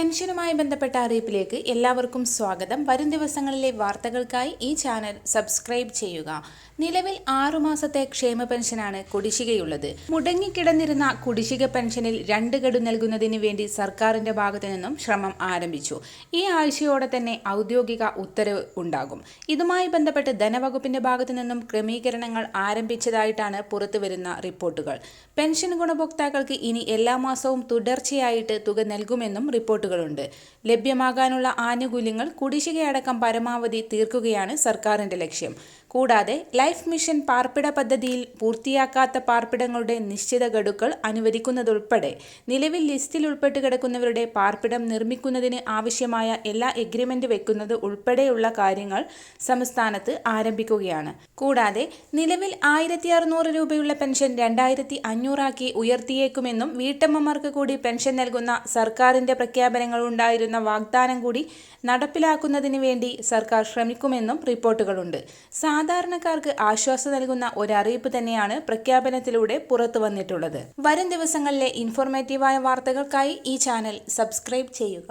പെൻഷനുമായി ബന്ധപ്പെട്ട അറിയിപ്പിലേക്ക് എല്ലാവർക്കും സ്വാഗതം. വരും ദിവസങ്ങളിലെ വാർത്തകൾക്കായി ഈ ചാനൽ സബ്സ്ക്രൈബ് ചെയ്യുക. നിലവിൽ ആറുമാസത്തെ ക്ഷേമ പെൻഷനാണ് കുടിശ്ശികയുള്ളത്. മുടങ്ങിക്കിടന്നിരുന്ന കുടിശ്ശിക പെൻഷനിൽ രണ്ട് ഗഡു നൽകുന്നതിന് വേണ്ടി സർക്കാരിന്റെ ഭാഗത്തു നിന്നും ശ്രമം ആരംഭിച്ചു. ഈ ആഴ്ചയോടെ തന്നെ ഔദ്യോഗിക ഉത്തരവ് ഉണ്ടാകും. ഇതുമായി ബന്ധപ്പെട്ട് ധനവകുപ്പിന്റെ ഭാഗത്തു നിന്നും ക്രമീകരണങ്ങൾ ആരംഭിച്ചതായിട്ടാണ് പുറത്തുവരുന്ന റിപ്പോർട്ടുകൾ. പെൻഷൻ ഗുണഭോക്താക്കൾക്ക് ഇനി എല്ലാ മാസവും തുടർച്ചയായിട്ട് തുക നൽകുമെന്നും റിപ്പോർട്ടുകളുണ്ട് ലഭ്യമാകാനുള്ള ആനുകൂല്യങ്ങൾ കുടിശ്ശികയടക്കം പരമാവധി തീർക്കുകയാണ് സർക്കാരിന്റെ ലക്ഷ്യം. കൂടാതെ ലൈഫ് മിഷൻ പാർപ്പിട പദ്ധതിയിൽ പൂർത്തിയാക്കാത്ത പാർപ്പിടങ്ങളുടെ നിശ്ചിത ഗഡുക്കൾ അനുവദിക്കുന്നതുൾപ്പെടെ നിലവിൽ ലിസ്റ്റിൽ ഉൾപ്പെട്ട് കിടക്കുന്നവരുടെ പാർപ്പിടം നിർമ്മിക്കുന്നതിന് ആവശ്യമായ എല്ലാ എഗ്രിമെന്റ് വെക്കുന്നത് ഉൾപ്പെടെയുള്ള കാര്യങ്ങൾ സംസ്ഥാനത്ത് ആരംഭിക്കുകയാണ്. കൂടാതെ നിലവിൽ ആയിരത്തി അറുന്നൂറ് രൂപയുള്ള പെൻഷൻ രണ്ടായിരത്തി അഞ്ഞൂറാക്കി ഉയർത്തിയേക്കുമെന്നും വീട്ടമ്മമാർക്ക് കൂടി പെൻഷൻ നൽകുന്ന സർക്കാരിന്റെ പ്രഖ്യാപനങ്ങൾ ഉണ്ടായിരുന്ന വാഗ്ദാനം കൂടി നടപ്പിലാക്കുന്നതിന് വേണ്ടി സർക്കാർ ശ്രമിക്കുമെന്നും റിപ്പോർട്ടുകളുണ്ട്. സാധാരണക്കാർക്ക് ആശ്വാസം നൽകുന്ന ഒരറിയിപ്പ് തന്നെയാണ് പ്രഖ്യാപനത്തിലൂടെ പുറത്തു വന്നിട്ടുള്ളത്. വരും ദിവസങ്ങളിലെ ഇൻഫോർമേറ്റീവായ വാർത്തകൾക്കായി ഈ ചാനൽ സബ്സ്ക്രൈബ് ചെയ്യുക.